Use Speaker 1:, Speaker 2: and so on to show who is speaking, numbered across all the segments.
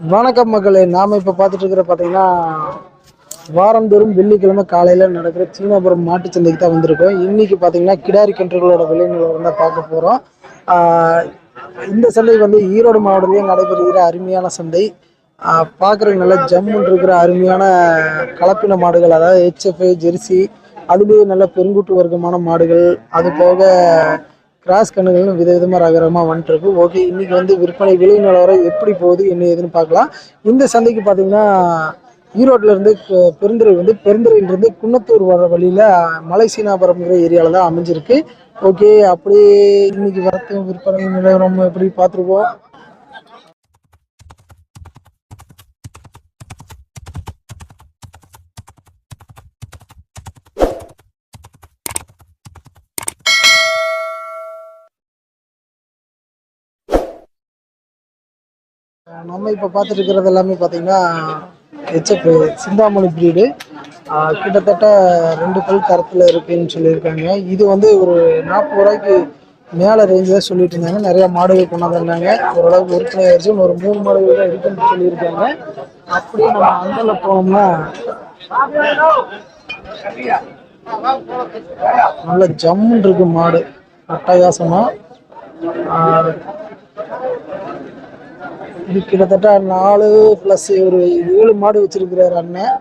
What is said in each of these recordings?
Speaker 1: வணக்கம் மக்களே. நாம இப்ப பார்த்துட்டு இருக்கிற பாத்தீங்கன்னா வாரந்தோறும் வெள்ளிக்கிழமை காலையில நடக்கிற சீனாபுரம் மாட்டுச் சந்தைக்கு தான் வந்திருக்கோம். இன்னைக்கு பாத்தீங்கன்னா கிடாரி கன்றுகளோட விலை நிலவரம் தான் பார்க்க போறோம். இந்த சந்தை வந்து ஈரோடு மாவட்டத்திலேயே நடைபெறுகிற அருமையான சந்தை. ஆஹ் நல்லா நல்ல இருக்கிற அருமையான கலப்பின மாடுகள் அதாவது ஹெச்எஃப் ஜெர்சி அதுலேயே நல்ல பெருங்குட்டு வர்க்கமான மாடுகள். அது போக கிராஸ் கண்ணுகளும் விதவிதமாக ரகரமாக வந்துட்டுருக்கு. ஓகே இன்றைக்கி வந்து விற்பனை விலை நிலவரம் எப்படி போகுது என்ன ஏதுன்னு பார்க்கலாம். இந்த சந்தைக்கு பார்த்தீங்கன்னா ஈரோட்ல இருந்து பெ- பெருந்துறை வந்து பெருந்துறையிலிருந்து குன்னத்தூர் வர வழியில் மலை சீனாபுரம்ங்கிற ஏரியாவில் தான் அமைஞ்சிருக்கு. ஓகே அப்படியே இன்னைக்கு வரத்து விற்பனை நிலவரம் எப்படி பார்த்துருவோம் நம்ம இப்போ பார்த்துட்டு இருக்கிறது எல்லாமே பார்த்தீங்கன்னா ஹெச்எஃப் சிந்தாமணி பிரீடு கிட்டத்தட்ட ரெண்டு பல் கரத்தில் இருக்குன்னு சொல்லியிருக்காங்க. இது வந்து ஒரு நாற்பது ரூபாய்க்கு மேலே ரேஞ்சு தான் சொல்லிட்டு இருந்தாங்க. நிறைய மாடுகள் கொண்டாந்துருந்தாங்க ஓரளவுக்கு விற்பனை ஆயிடுச்சு ஒரு மூணு மாடுகள் தான் இருக்குன்னு சொல்லியிருக்காங்க. அப்படியே நம்ம அந்தல போனோம்னா நல்ல ஜம்முன்னு இருக்கு மாடு. அட்டகாசமா. இது கிட்டத்தட்ட நாலு ப்ளஸ் ஒரு ஏழு மாடு வச்சிருக்கிறார் அண்ணன்.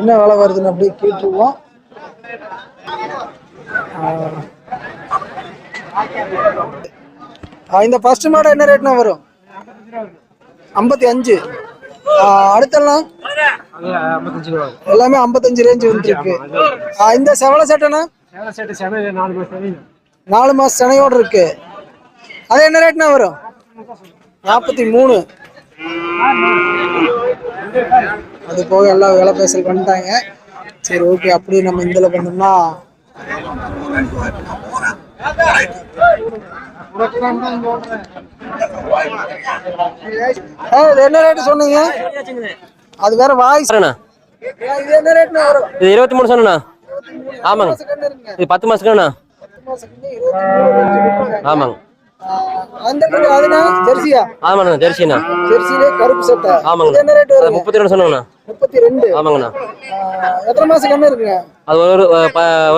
Speaker 1: என்ன விலை வருதுன்னு அப்படியே கேட்டுருவோம். இந்த ஃபர்ஸ்ட் மாடு என்ன ரேட்னா வரும்? ஐம்பத்தி அஞ்சு. அடுத்தெல்லாம் எல்லாமே? ஐம்பத்தஞ்சு ரேஞ்ச் வந்துருக்கு. இந்த செவலை சட்டைனா
Speaker 2: நாலு மாதம்
Speaker 1: நாலு மாசம் செனையோடு இருக்கு. அது என்ன ரேட்னா வரும்? நாற்பத்தி மூணு. அது போக எல்லாம் விலை பேசுறதுக்கு வந்துட்டாங்க சரி ஓகே அப்படியே நம்ம இதில் பண்ணோம்னா என்ன ரேட்டு சொன்னீங்க? அது வேற வாய்ஸ்
Speaker 3: அண்ணா
Speaker 1: இது
Speaker 3: இருபத்தி மூணு சொன்னா ஆமாங்க. இது பத்து மாசத்துக்குண்ணா. ஆமாங்க.
Speaker 1: அந்த கட்டு அதுனா ஜெர்சியா.
Speaker 3: ஆமாண்ணா ஜெர்சிண்ணா
Speaker 1: ஜெர்சிலே கருப்பு சட்டை.
Speaker 3: ஆமாங்க.
Speaker 1: இது என்ன ரேட்
Speaker 3: அது
Speaker 1: வருங்க
Speaker 3: முப்பத்தி ரெண்டு சொன்னாங்கண்ணா.
Speaker 1: முப்பத்தி ரெண்டு
Speaker 3: ஆமாங்கண்ணா
Speaker 1: எத்தனை மாசம் கண்ணு இருக்குங்க?
Speaker 3: அது ஒரு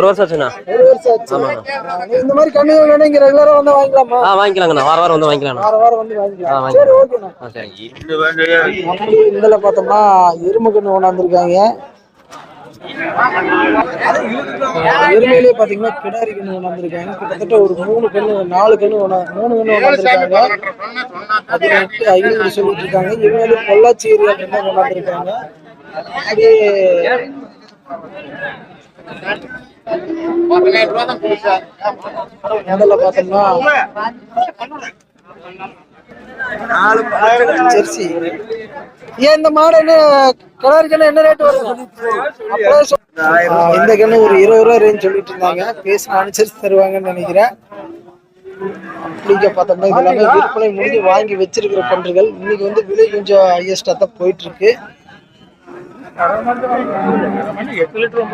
Speaker 3: வருஷம் ஆச்சுண்ணா.
Speaker 1: ஒரு வருஷம் ஆச்சு. ஆ, நீ இந்த மாதிரி கண்ணு வேணும் இங்க ரெகுலரா வந்து வாங்கிக்கலாமா?
Speaker 3: ஆ வாங்கிக்கலாங்கண்ணா. வார வாரம் வந்து வாங்கிக்கலாம்ண்ணா
Speaker 1: வார வாரம் வந்து
Speaker 3: ஆ,
Speaker 1: வாங்கிக்கலாம். சரி ஓகேண்ணா. இதுல பார்த்தோம்னா எருமை கண்ணு கொண்டாந்துருக்காங்க. எருமையிலே பாத்தீங்கன்னா கிடாரி கண்ணு கொண்டாந்துருக்காங்க கிட்டத்தட்ட ஒரு மூணு கண்ணு நாலு கண்ணு மூணு கண்ணு கொண்டாந்துருக்காங்க அது எட்டு ஐநூறு சொல்லிட்டு இருக்காங்க எருமையிலே பொள்ளாச்சி ஏரியா கண்ணு கொண்டாந்துருக்காங்க அப்படியே முதல்ல பார்த்தோம்னா ஜெர்சி. ஏன் இந்த மாடு என்ன கண்ணு என்ன ரேட் வருது? இந்த கண்ணு ஒரு இருபது ரூபா ரேஞ்ச் சொல்லிட்டு இருந்தாங்க. பேசின அனுசரிச்சு தருவாங்கன்னு நினைக்கிறேன். அப்படிங்க பார்த்தோம்னா இது எல்லாமே விற்பனை முடிஞ்சு வாங்கி வச்சிருக்கிற கன்றுகள் இன்னைக்கு வந்து விலை கொஞ்சம் ஹையஸ்டா தான் போயிட்டு இருக்கு
Speaker 2: எட்டு லிட்டர்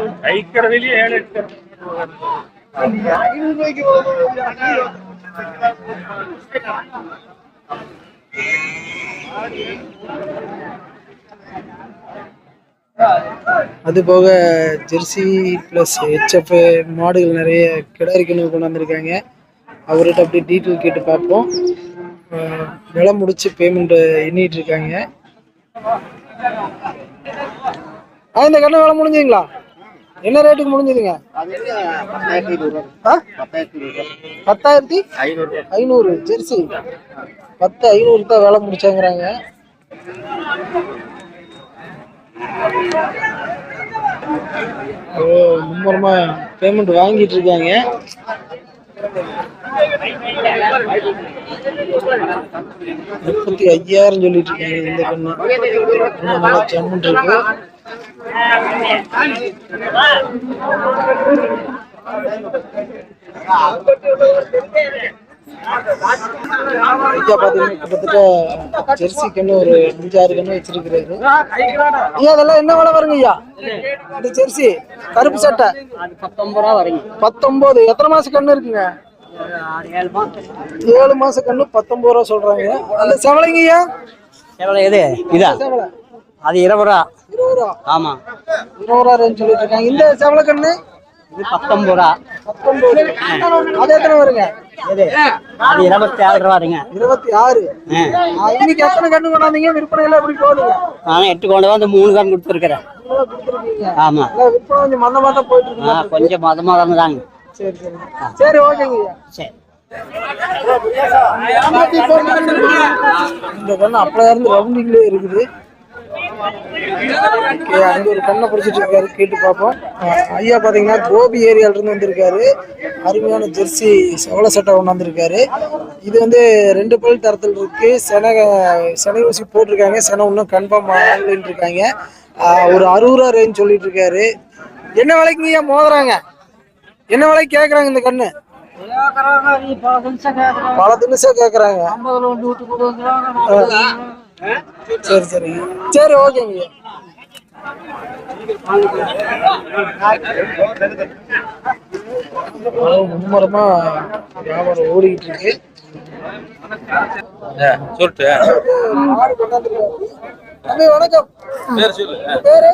Speaker 1: அது போக ஜெர்சி ப்ளஸ் ஹெச்எஃப் மாடுகள் நிறைய கிடாரி கன்று கொண்டாந்துருக்காங்க. அவர்கிட்ட அப்படியே டீட்டெயில் கேட்டு பார்ப்போம். விலை முடிச்சு பேமெண்ட் எண்ணிட்டு இருக்காங்க ஆ இந்த கண்ணு விலை முடிஞ்சுங்களா என்ன ரேட்டுக்கு முடிஞ்சதுங்க? பத்தாயிரத்தி ஐநூறு ஜெர்சி. பத்து ஐநூறு தான் விலை முடிச்சாங்கிறாங்க. ஓ மும்மரமா பேமெண்ட் வாங்கிட்டு இருக்காங்க. முப்பத்தி ஐயாயிரம் சொல்லிட்டு இருக்காங்க இந்த கண்ணு இன்னும் நல்லா ஜம்முன் இருக்கு. ஐயா பாத்தீங்கன்னா கிட்டத்தட்ட ஜெர்சி கண்ணு ஒரு அஞ்சாறு கண்ணு வச்சிருக்கிறாரு. ஐயா அதெல்லாம் என்ன விலை வருங்க ஐயா? இந்த ஜெர்சி கருப்பு சட்டை.
Speaker 4: பத்தொன்பது. ரூபா
Speaker 1: பத்தொன்பது எத்தனை மாசம் கண்ணு இருக்குங்க?
Speaker 4: ஏழு
Speaker 1: மாசம் கண்ணு பத்தொன்பது ரூபா சொல்றாங்க. அந்த செவலைங்க ஐயா?
Speaker 4: இதா?
Speaker 1: சேவலை
Speaker 4: அது இருபது ரூபா.
Speaker 1: இருபது ரூபா.
Speaker 4: ஆமாம்
Speaker 1: இருபது ரூபா ரேஞ்ச் சொல்லிட்டு இருக்காங்க. இந்த சேவலை கண்ணு?
Speaker 4: இது பத்தொம்பது ரூபா.
Speaker 1: பத்தொன்பது. அது எத்தனை வருங்க?
Speaker 4: அது இருபத்தி ஏழு ரூபாருங்க
Speaker 1: இருபத்தி ஆறு. இன்னைக்கு எத்தனை கண்ணு கொண்டாந்தீங்க? விற்பனை எல்லாம் எப்படி போகுதுங்க
Speaker 4: நான் எட்டு கொண்டு வந்து மூணு தான் கொடுத்துருக்குறேன்.
Speaker 1: விற்பனை கொஞ்சம் மந்தமா தான் போயிட்டு
Speaker 4: ஆ
Speaker 1: இருக்கு.
Speaker 4: கொஞ்சம் மதமாக தாங்க
Speaker 1: சரி சரி. சரி ஓகேங்க.
Speaker 4: சரி.
Speaker 1: இந்த கண்ணு அப்படியே இருந்து ரவுண்டிங்லேயே இருக்குது. அங்க ஒரு கண்ணை பிடிச்சிட்டு இருக்காரு கேட்டு பார்ப்போம். ஐயா பாத்தீங்கன்னா கோபி ஏரியால இருந்து வந்திருக்காரு. அருமையான ஜெர்சி செவல சட்டை கொண்டாந்துருக்காரு இது வந்து ரெண்டு பல் தரத்தில் இருக்கு. சென செனை ஊசி போட்டிருக்காங்க. செனை இன்னும் கன்ஃபார்ம் ஆகலைன்னு இருக்காங்க. ஒரு அறுபது ரூபா ரேஞ்ச் சொல்லிட்டு இருக்காரு. என்ன விலைக்கு ஐயா மோதுறாங்க? என்ன விலைக்கு கேக்குறாங்க இந்த கண்ணு? பல தினசா கேக்குறாங்க. சரி சரி. சரி ஓகேங்க மும்மரமா வியாபாரம் ஓடிக்கிட்டு இருக்கு.
Speaker 3: சொல்லிட்டு.
Speaker 1: பேரு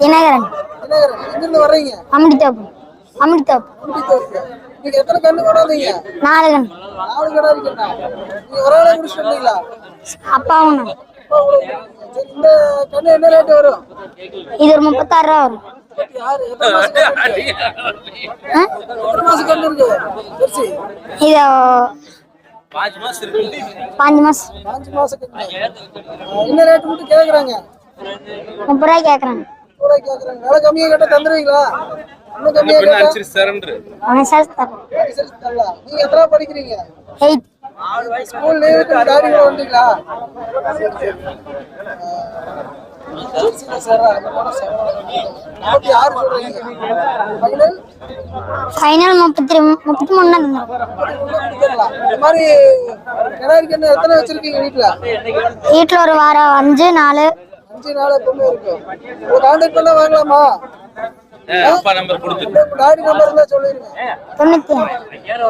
Speaker 5: தினகரன்.
Speaker 1: தினகரன். எங்கிருந்து வர்றீங்க?
Speaker 5: அமிர்தோப்பு அமிர்தோப்பு
Speaker 1: குட்டித்தோப்பு. நீங்க எத்தனை கண்ணு கொண்டாந்தீங்க?
Speaker 5: நாலு கண்
Speaker 1: நாலு கடை இருக்குண்ணா நீங்க ஒரு
Speaker 5: அப்பாவும்
Speaker 1: இந்த கண்ணு என்ன ரேட் வரும்
Speaker 5: இது ஒரு முப்பத்தாறு ரூபா வரும். இது பாஞ்சு மாசம்
Speaker 1: பாஞ்சு மாசம் என்ன ரேட் மட்டும் கேக்குறாங்க.
Speaker 5: முப்பது ரூபாய்
Speaker 1: கேக்குறாங்க விலை கம்மியா கேட்டா தந்துருவீங்களா இன்னும் கம்மியா கேட்டா
Speaker 5: அவன் சார் தரேன்
Speaker 1: சரி, தரலாம். நீங்க எத்தனை படிக்கிறீங்க?
Speaker 5: எயிட்
Speaker 1: ஸ்கூல் லீவுக்கு கூட வந்தீங்களா? ஃபைனல்
Speaker 5: முப்பத்தி முப்பத்தி மூணு
Speaker 1: வீட்டுல
Speaker 5: ஒரு வாரம் அஞ்சு நாலு.
Speaker 1: அஞ்சு நாள் எப்பவுமே இருக்கும். கான்டாக்ட் பண்ணா வாங்கலாமா?
Speaker 3: அப்பா நம்பர் கொடுத்து
Speaker 1: டாடி நம்பர் இருந்தா சொல்லிருங்க.
Speaker 5: தொண்ணூற்றி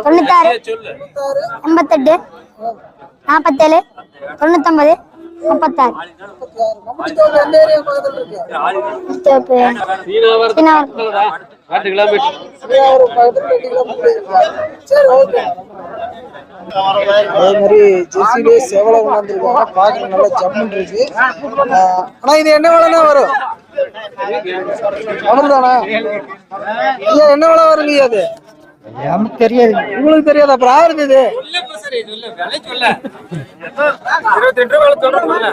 Speaker 5: தொண்ணூத்தாறு.
Speaker 1: முப்பத்தாறு
Speaker 5: எண்பத்தெட்டு நாற்பத்தேழு தொண்ணூத்தொம்பது. முப்பத்தாறு.
Speaker 1: அதே மாதிரி ஜெர்சிலே செவலை கொண்டாந்துருக்காங்க பார்க்க நல்லா ஜம்முன் இருக்கு. ஆனா இது என்ன விலைனா வரும்? அவ்வளவுதானா ஐயா என்ன விலை வருங்க அது?
Speaker 4: நமக்கு தெரியாது.
Speaker 1: உங்களுக்கு தெரியாது? அப்புறம் யாருக்கு இது?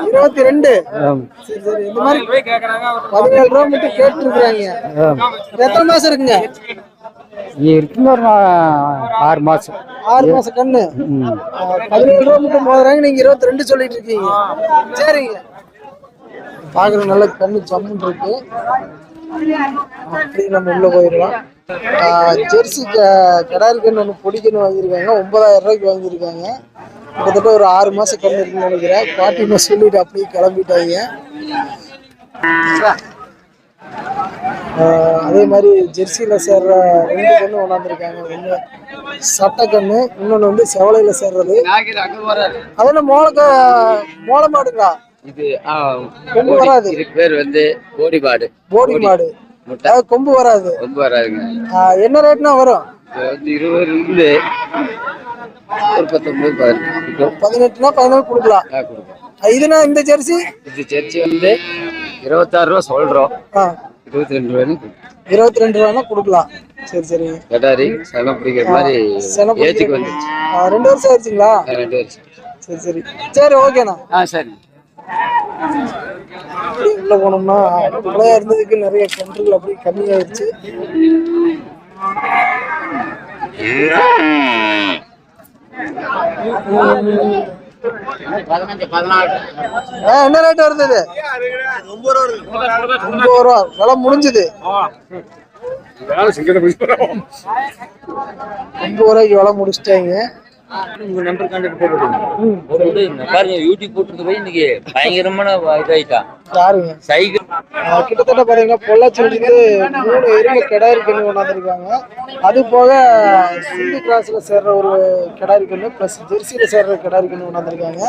Speaker 1: இருபத்தி ரெண்டு. சரி சரி. இந்த மாதிரி பதினேழு ரூபா மட்டும் கேட்டு இருக்கிறாங்க எத்தனை மாசம் இருக்குங்க?
Speaker 4: இருக்குங்க ஒரு ஆறு மாதம்
Speaker 1: ஆறு மாசம் கண்ணு. பதினேழு ரூபா மட்டும் போதுறாங்க நீங்க இருபத்தி ரெண்டு சொல்லிட்டு இருக்கீங்க. சரிங்க. பாக்குற நல்ல கண்ணு ஜம்முன் இருக்கு. அப்படி நம்ம உள்ள போயிடலாம். ஜெர்சி க- கடாரி கண்ணு ஒன்று பொடிக்கன்னு வாங்கியிருக்காங்க. ஒன்பதாயிரம் ரூபாய்க்கு வாங்கியிருக்காங்க. கிட்டத்தட்ட ஒரு ஆறு மாசம் கண்ணு இருக்குன்னு நினைக்கிறேன். பாட்டிமா சொல்லிட்டு அப்படியே கிளம்பிட்டாங்க. அதே மாதிரி ஜெர்சியில் சேர்ற ரெண்டு கண்ணு கொண்டாந்துருக்காங்க. ஒன்று சட்டை கண்ணு இன்னொன்று வந்து செவலையில் சேர்றது. அதெல்லாம் மோளக்க மோள மாடுங்களா?
Speaker 6: இது
Speaker 1: கொம்பு வராது.
Speaker 6: இதுக்கு பேர் வந்து கோடி மாடு
Speaker 1: போடி மாடு
Speaker 6: முட்டை
Speaker 1: கொம்பு வராது.
Speaker 6: ரொம்ப வராதுங்க.
Speaker 1: என்ன ரேட்னா வரும்?
Speaker 6: வந்து இருபது ஒரு பத்தொன்பது பதினெட்டு
Speaker 1: பதினெட்டுனா பதினேழு கொடுக்கலாம். இதுனா இந்த ஜெர்சி?
Speaker 6: இது சர்ச்சி வந்து இருபத்தாறு ரூபா சொல்றோம். இருபத்தி ரெண்டு ரூபாய்னு கொடுப்போம்.
Speaker 1: இருபத்தி ரெண்டு ரூபானா கொடுக்கலாம். சரி சரி.
Speaker 6: கட்டாரி சனம் பிடிக்கிற மாதிரி
Speaker 1: சென
Speaker 6: ஏஜுக்கு வந்துச்சு
Speaker 1: ரெண்டு வருஷம் ஆயிடுச்சுங்களா?
Speaker 6: ரெண்டு வருஷம்.
Speaker 1: சரி சரி. சரி ஓகேண்ணா.
Speaker 6: ஆ சரி
Speaker 1: உள்ள போனோம்னா பிள்ளையா இருந்ததுக்கு நிறைய கன்றுகள் அப்படி கம்மியாயிருச்சு. என்ன ரேட் வருது? இது ஒன்பது ரூபா. விலை முடிஞ்சது ஒன்பது ரூபாய்க்கு விலை முடிச்சிட்டாங்க.
Speaker 3: உங்க நம்பர் கான்டாக்ட் போட்டு போட்டு பாருங்க யூடியூப் போட்டுருக்கு போய் இன்னைக்கு பயங்கரமான இதாயிட்டான்
Speaker 1: யாருங்க?
Speaker 3: சைக்கிள்.
Speaker 1: கிட்டத்தட்ட பாத்தீங்கன்னா பொள்ளாச்சியிலிருந்து மூணு எருமை கிடாரி கண்ணு கொண்டாந்துருக்காங்க. அது போக சிந்து கிராஸ்ல சேர்ற ஒரு கிடாரி கண்ணு பிளஸ் ஜெர்சியில சேர்ற கிடாரி கண்ணு கொண்டாந்துருக்காங்க.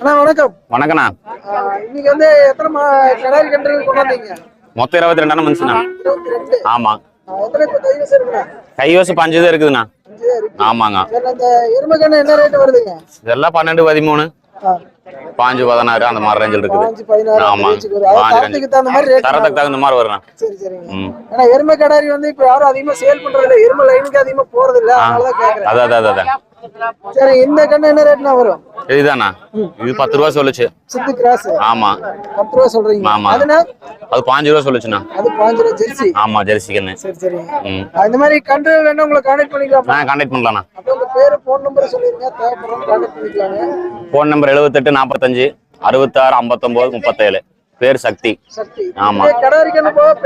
Speaker 1: அண்ணா வணக்கம்.
Speaker 7: வணக்கண்ணா
Speaker 1: இன்னைக்கு வந்து எத்தனை கிடாரி கன்றுகள் கொண்டாந்தீங்க?
Speaker 7: மொத்தம் இருபத்தி ரெண்டாயிரம் மனுஷனா
Speaker 1: இருபத்தி ரெண்டு.
Speaker 7: ஆமா.
Speaker 1: கைவசம்
Speaker 7: பஞ்சு தான் இருக்குதுண்ணா. ஆமாங்க. இதெல்லாம் பன்னெண்டு பதிமூணு. பாஞ்சு பதினாறு அந்த மாதிரி ரேஞ்சில் இருக்குது. ஆமா. பாஞ்சு
Speaker 1: தரத்துக்கு தகுந்த மாதிரி ரேட்
Speaker 7: தரத்துக்கு தகுந்த மாதிரி வருண்ணா
Speaker 1: சரி சரிங்க.
Speaker 7: ம்.
Speaker 1: ஏன்னா எருமை கடாரி வந்து இப்ப யாரும் அதிகமா சேல் பண்றது இல்ல எருமை லைனுக்கு அதிகமா போறது இல்ல
Speaker 7: அதான் அதான் அதான்
Speaker 1: சரி இந்த கண்ணு என்ன ரேட்னா வரும்?
Speaker 7: இதுதாண்ணா. இது பத்து ரூபா சொல்லுச்சு.
Speaker 1: சித்து கிராஸ்.
Speaker 7: ஆமா.
Speaker 1: பத்து ரூபா சொல்றீங்க.
Speaker 7: ஆமா.
Speaker 1: அதுனா
Speaker 7: அது பாஞ்சு ரூபா சொல்லுச்சுண்ணா.
Speaker 1: அது பாஞ்சு ரூபா ஜெர்சி.
Speaker 7: ஆமா ஜெர்சி கண்ணு.
Speaker 1: சரி ஆ, இந்த மாதிரி கன்று வேணா உங்களை கான்டாக்ட் பண்ணிக்கலாம்?
Speaker 7: நான் கான்டாக்ட் பண்ணலாண்ணா.
Speaker 1: அப்போ உங்க பேரு போன் நம்பர் சொல்லிருங்க. தேவைப்படுறவங்க கான்டாக்ட்
Speaker 7: ஃபோன் நம்பர் எழுபத்தெட்டு நாற்பத்தஞ்சு அறுபத்தாறு ஐம்பத்தொம்போது முப்பத்தேழு. பேர் சக்தி. ஆமா.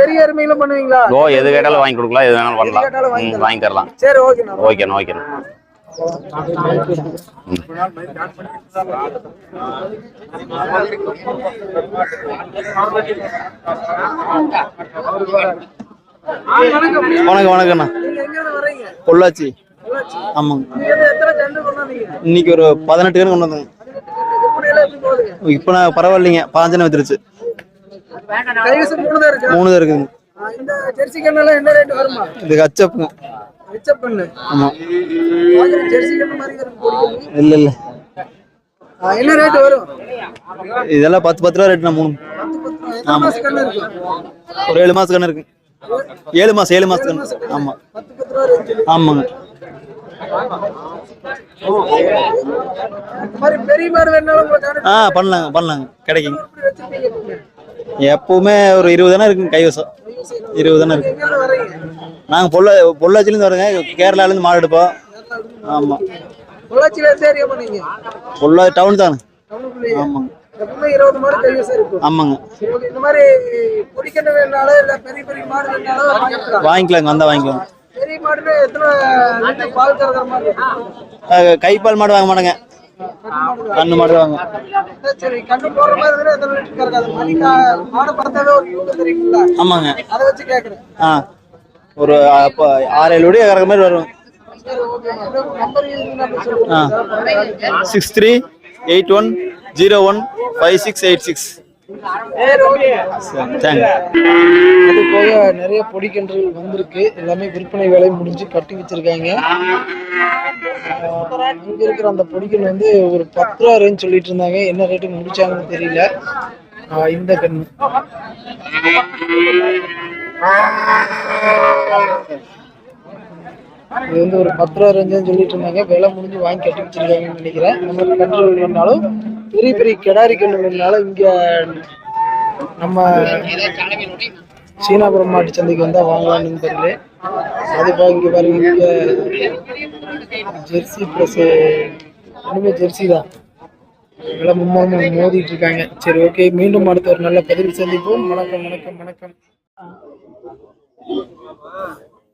Speaker 1: பெரிய எருமைகளும் பண்ணுவீங்களா?
Speaker 7: ஓ எது கேட்டாலும் வாங்கி கொடுக்கலாம். எது வேணாலும் பண்ணலாம்.
Speaker 1: வாங்கி
Speaker 7: தரலாம்
Speaker 1: சரி ஓகேண்ணா.
Speaker 7: ஓகேண்ணா ஓகேண்ணா.
Speaker 8: வணக்கம் வணக்கம்ண்ணா.
Speaker 1: வர்றீங்க
Speaker 8: பொள்ளாச்சி. ஆமாங்க. இன்னைக்கு ஒரு பதினெட்டு கணக்கு கொண்டு வந்தாங்க. இப்போ நான் பரவாயில்லைங்க. பாஞ்சனை வந்துருச்சு.
Speaker 1: மூணு தான்
Speaker 8: இருக்குதுங்க. இது கச்சப்புங்க.
Speaker 1: மிச்சப் பண்ணு.
Speaker 8: ஆமாம்
Speaker 1: ஜெர்சி கண்ணு மாதிரி இருக்கு.
Speaker 8: இல்லை இல்லை.
Speaker 1: என்ன ரேட் வரும்?
Speaker 8: இதெல்லாம் பத்து பத்து ரூபா ரேட்ண்ணா மூணு. ஒரு ஏழு மாசம் கண்ணு இருக்கு. ஏழு மாசம் ஏழு மாசம் கண்ணு.
Speaker 1: ரேஞ்சு
Speaker 8: ஆமாங்க. ஆ பண்ணலாங்க பண்ணலாங்க. கிடைக்குங்க.
Speaker 1: எப்பவுமே.
Speaker 8: ஒரு இருபது தானே இருக்குங்க கைவசம். இருபது தானே இருக்கு. நாங்கள் பொள்ளா பொள்ளாச்சிலேருந்து வரோங்க. கேரளாலேருந்து மாடு எடுப்போம். ஆமாம் பொள்ளா டவுன் தானே ஆமாங்க. ஆமாங்க. வாங்கிக்கலாங்க. வந்தால் வாங்கிக்கலாம். கைப்பால் மாடு வாங்க மாட்டேங்க. கண்ணு மாடு வாங்க.
Speaker 1: சரி கண்ணு மாதிரி பார்த்தாவே ஒரு தெரியுங்களா
Speaker 8: ஆமாங்க.
Speaker 1: அதை வச்சு கேக்குறேன்.
Speaker 8: ஆ ஒரு ஆறு ஏழு வடி கறக்கிற மாதிரி வரும். Six three eight one zero one five six eight six.
Speaker 1: அது போக நிறைய பொடிக்கன்றுகள் வந்திருக்கு. எல்லாமே விற்பனை வேலை முடிஞ்சு கட்டி வச்சிருக்காங்க. இங்க இருக்கிற அந்த பொடிக்கன் வந்து ஒரு பத்து ரூபா ரேஞ்ச் சொல்லிட்டு இருந்தாங்க. என்ன ரேட்டு முடிச்சாங்கன்னு தெரியல. இந்த கண் இது வந்து ஒரு பத்து ரூபா ரேஞ்சுன்னு சொல்லிட்டு இருந்தாங்க. விலை முடிஞ்சு வாங்கி கட்டி வச்சிருக்காங்கன்னு நினைக்கிறேன். இந்த மாதிரி கன்றுகள் வேணாலும் பெரிய பெரிய கிடாரி கன்று வேணாலும் இங்க நம்ம சீனாபுரம் மாட்டு சந்தைக்கு வந்தா வாங்கலாம் தெரியல. அது பா இங்க பாருங்க இங்க ஜெர்சி பிளஸ் ரெண்டுமே ஜெர்சி தான். எல்லாம் மும்மாவும் மோதிட்டு இருக்காங்க. சரி ஓகே. மீண்டும் அடுத்த ஒரு நல்ல பதிவு சந்திப்போம். வணக்கம் வணக்கம் வணக்கம்.